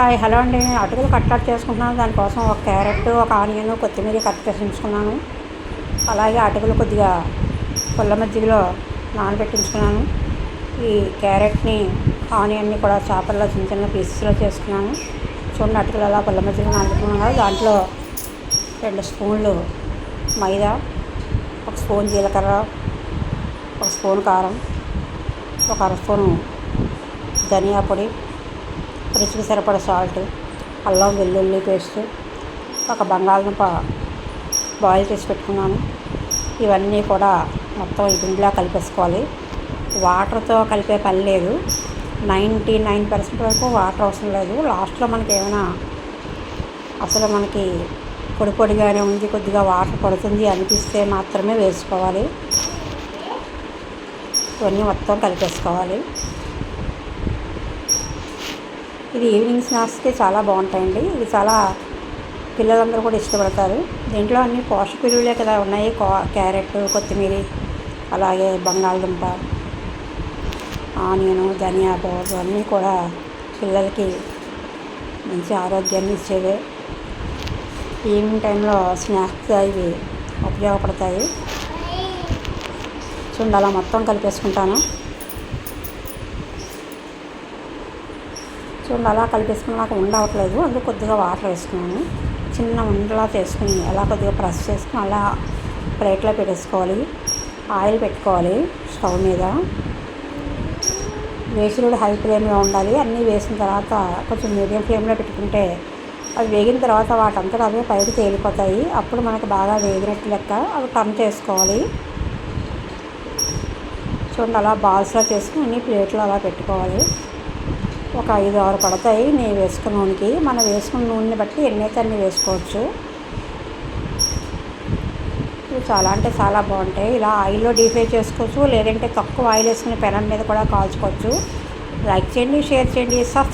Hi hello అండి. అటుకులు కట్లట్ చేసుకుంటున్నాను. దానికోసం ఒక క్యారెట్ ఒక ఆనియన్ కొత్తిమీర కట్ చేసుకున్నాను అలాగే అటుకులు కొద్దిగా పుల్ల మజ్జిగలో నానబెట్టించుకున్నాను. ఈ క్యారెట్ని ఆనియన్ని కూడా చేపల్లో చిన్న చిన్న పీసెస్లో చేసుకున్నాను. చూడండి అటుకులు అలా పుల్ల మజ్జిగలో నానబెట్టుకున్నాను. దాంట్లో రెండు స్పూన్లు మైదా ఒక స్పూన్ జీలకర్ర ఒక స్పూన్ కారం ఒక అర స్పూను ధనియా పొడి రుచికి సరిపడ సాల్ట్ అల్లం వెల్లుల్లి పేస్ట్ ఒక బంగాళదుంప బాయిల్ చేసి పెట్టుకున్నాను. ఇవన్నీ కూడా మొత్తం ఈ కలిపేసుకోవాలి. వాటర్తో కలిపే పని లేదు. నైంటీ నైన్ పర్సెంట్ వరకు వాటర్ అవసరం లేదు. లాస్ట్లో మనకి ఏమైనా అసలు మనకి పొడి పొడిగానే ఉంది కొద్దిగా వాటర్ పడుతుంది అనిపిస్తే మాత్రమే వేసుకోవాలి. ఇవన్నీ మొత్తం కలిపేసుకోవాలి. ఇది ఈవినింగ్ స్నాక్స్కి చాలా బాగుంటాయండి. ఇది చాలా పిల్లలందరూ కూడా ఇష్టపడతారు. దీంట్లో అన్ని పోషక విలువలే కదా ఉన్నాయి. క్యారెట్ కొత్తిమీర అలాగే బంగాళదుంప ఆనియన్ ధనియా పౌడర్ అన్నీ కూడా పిల్లలకి మంచి ఆరోగ్యాన్ని ఇచ్చేవే. ఈవినింగ్ టైంలో స్నాక్స్ ఇవి ఉపయోగపడతాయి. చూడండి అలా మొత్తం కలిపేసుకుంటాను. చూడండి అలా కలిపేసుకుని నాకు ఉండవట్లేదు. అందుకు కొద్దిగా వాటర్ వేసుకున్నాను. చిన్న ఉండలా చేసుకుని అలా కొద్దిగా ప్రెస్ చేసుకుని అలా ప్లేట్లో పెట్టేసుకోవాలి. ఆయిల్ పెట్టుకోవాలి స్టవ్ మీద. వేసినప్పుడు హై ఫ్లేమ్లో ఉండాలి. అన్నీ వేసిన తర్వాత కొంచెం మీడియం ఫ్లేమ్లో పెట్టుకుంటే అవి వేగిన తర్వాత వాటంతా అవే పైకి తేలిపోతాయి. అప్పుడు మనకు బాగా వేగినట్టు లెక్క అవి టర్న్ చేసుకోవాలి. చూడండి అలా బాల్స్లో చేసుకుని అన్ని ప్లేట్లో అలా పెట్టుకోవాలి. ఒక ఐదు ఆరు పడతాయి. నేను వేసుకున్న నూనెకి. మనం వేసుకున్న నూనెని బట్టి ఎన్నైతే అన్ని వేసుకోవచ్చు. ఇవి చాలా అంటే చాలా బాగుంటాయి. ఇలా ఆయిల్లో డీప్ ఫ్రై చేసుకోవచ్చు. లేదంటే తక్కువ ఆయిల్ వేసుకుని పెనం మీద కూడా కాల్చుకోవచ్చు. లైక్ చేయండి షేర్ చేయండి. సబ్